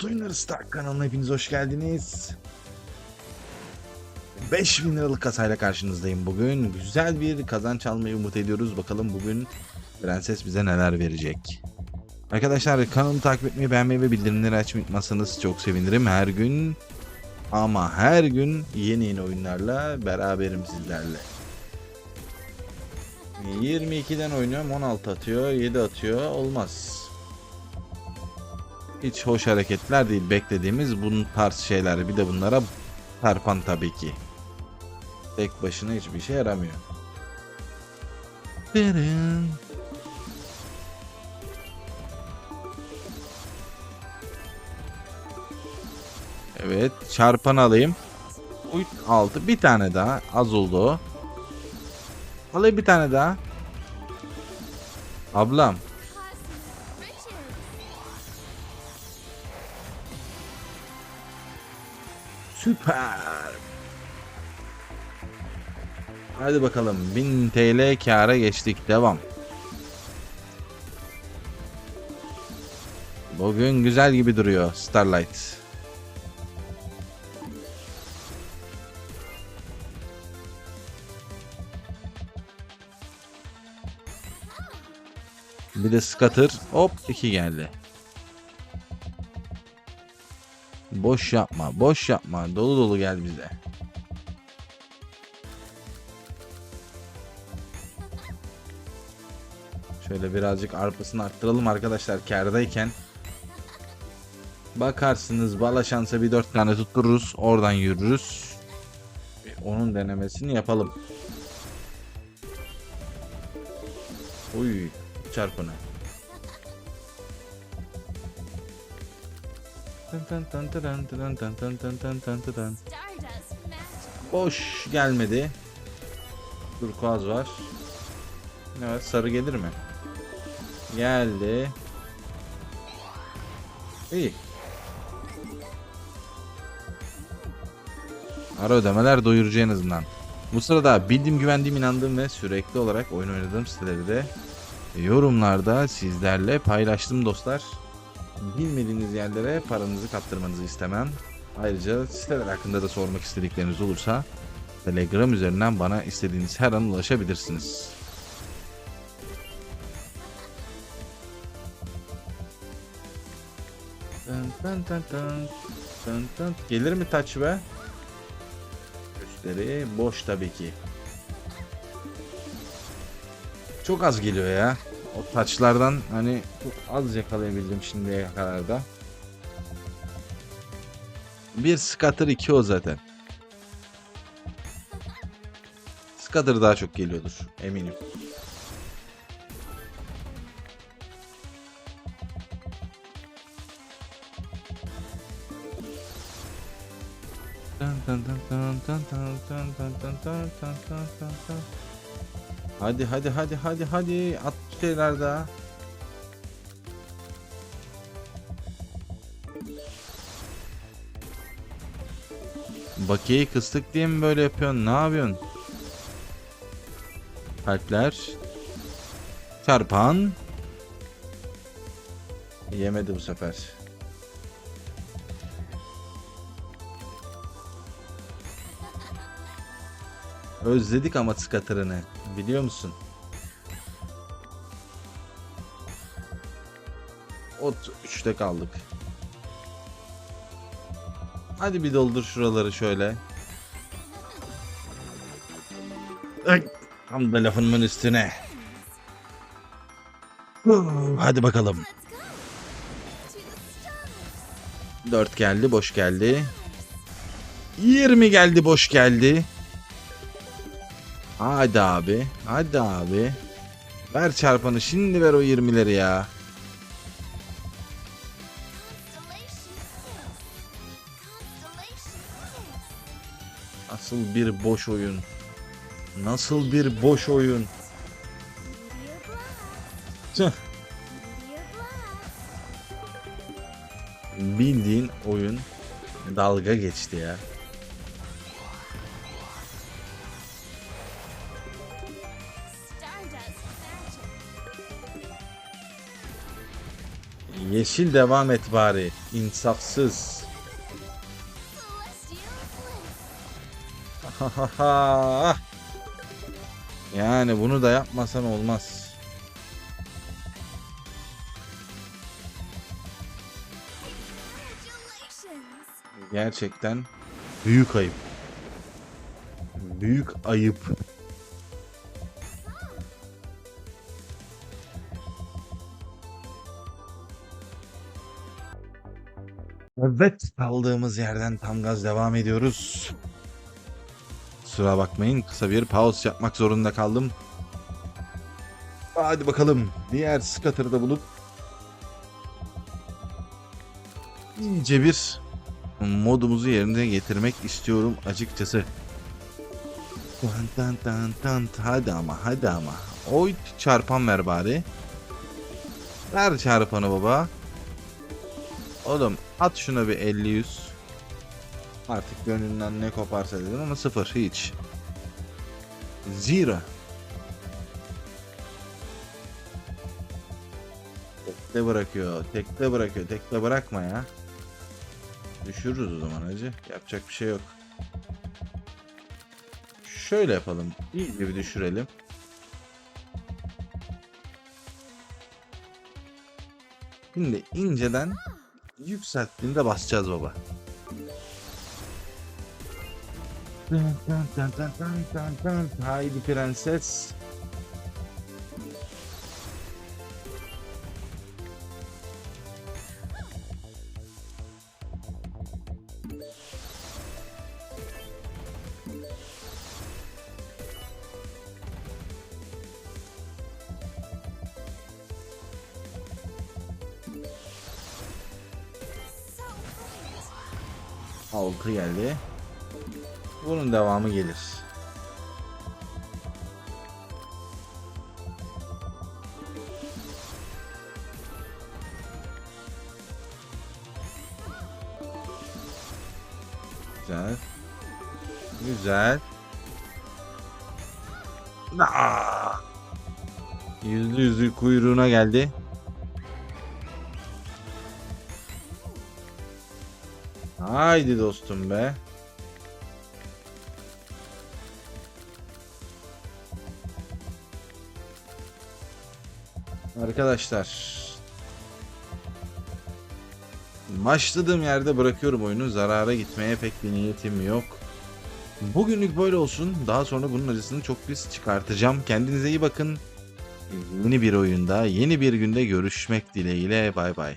Bot Oyunları Star kanalına hepiniz hoş geldiniz. 5000 liralık kasayla karşınızdayım bugün. Güzel bir kazanç almayı umut ediyoruz. Bakalım bugün Prenses bize neler verecek. Arkadaşlar kanalımı takip etmeyi, beğenmeyi ve bildirimleri açmayı unutmazsanız çok sevinirim. Her gün ama her gün yeni yeni oyunlarla beraberim sizlerle. 22'den oynuyorum 16 atıyor 7 atıyor olmaz. Hiç hoş hareketler değil beklediğimiz bunun tarz şeyler bir de bunlara tarpan tabii ki. Tek başına hiçbir şey yaramıyor. Dırın. Evet çarpan alayım. Uy, altı bir tane daha az oldu. Alayım bir tane daha. Ablam Süper. Hadi bakalım 1000 TL kâra geçtik. Devam. Bugün güzel gibi duruyor Starlight. Bir de scatter. Hop 2 geldi. Boş yapma, boş yapma. Dolu dolu gel bize. Şöyle birazcık arpasını arttıralım arkadaşlar kârdayken. Bakarsınız bala şansa bir dört tane tuttururuz. Oradan yürürüz. Onun denemesini yapalım. Uy çarpını. Boş gelmedi. Turkuaz var. Evet sarı gelir mi? Geldi. İyi. Ara ödemeler doyurucu en azından. Bu sırada bildiğim, güvendiğim, inandığım ve sürekli olarak oyun oynadığım siteleri de yorumlarda sizlerle paylaştım dostlar. Bilmediğiniz yerlere paranızı kaptırmanızı istemem. Ayrıca siteler hakkında da sormak istedikleriniz olursa Telegram üzerinden bana istediğiniz her an ulaşabilirsiniz. Gelir mi taç be? Üstleri boş tabii ki. Çok az geliyor ya. O taçlardan hani az yakalayabildim şimdiye kadar da. Bir scatter iki o zaten. Scatter daha çok geliyordur eminim. Hadi hadi hadi hadi hadi at şeyler daha. Bakiyeyi kıstık diye mi böyle yapıyorsun? Ne yapıyorsun? Kalpler. Çarpan. Yemedi bu sefer. Özledik ama skatırını. Biliyor musun? Ot 3'te kaldık. Hadi bir doldur şuraları şöyle. Tam da lafımın üstüne. Hadi bakalım. 4 geldi, boş geldi. 20 geldi, boş geldi. Hadi abi, hadi abi. Ver çarpanı, şimdi ver o 20'leri ya. Nasıl bir boş oyun. Nasıl bir boş oyun. Tüh. Bildiğin oyun dalga geçti ya. Yeşil devam et bari. İnsafsız. Yani bunu da yapmasan olmaz. Gerçekten büyük ayıp. Büyük ayıp. Evet, kaldığımız yerden tam gaz devam ediyoruz. Kusura bakmayın, kısa bir pause yapmak zorunda kaldım. Hadi bakalım, diğer scatter'ı da bulup iyice bir modumuzu yerine getirmek istiyorum açıkçası. Tan tan tan hadi ama hadi ama. Oy çarpan ver bari. Ver çarpanı baba. Oğlum at şuna bir 50-100. Artık gönlünden ne koparsa dedim ama sıfır hiç. Zero. Tekte bırakıyor. Tekte bırakıyor. Tekte bırakma ya. Düşürürüz o zaman hacı. Yapacak bir şey yok. Şöyle yapalım. İyice bir düşürelim. Şimdi inceden yükselttiğinde basacağız baba. Dın dın dın. Haydi prenses. Geldi. Bunun devamı gelir. Güzel. Güzel. Aa! Yüzlü yüzlü kuyruğuna geldi. Haydi dostum be. Arkadaşlar. Başladığım yerde bırakıyorum oyunu. Zarara gitmeye pek bir niyetim yok. Bugünlük böyle olsun. Daha sonra bunun acısını çok pis çıkartacağım. Kendinize iyi bakın. Yeni bir oyunda, yeni bir günde görüşmek dileğiyle. Bay bay.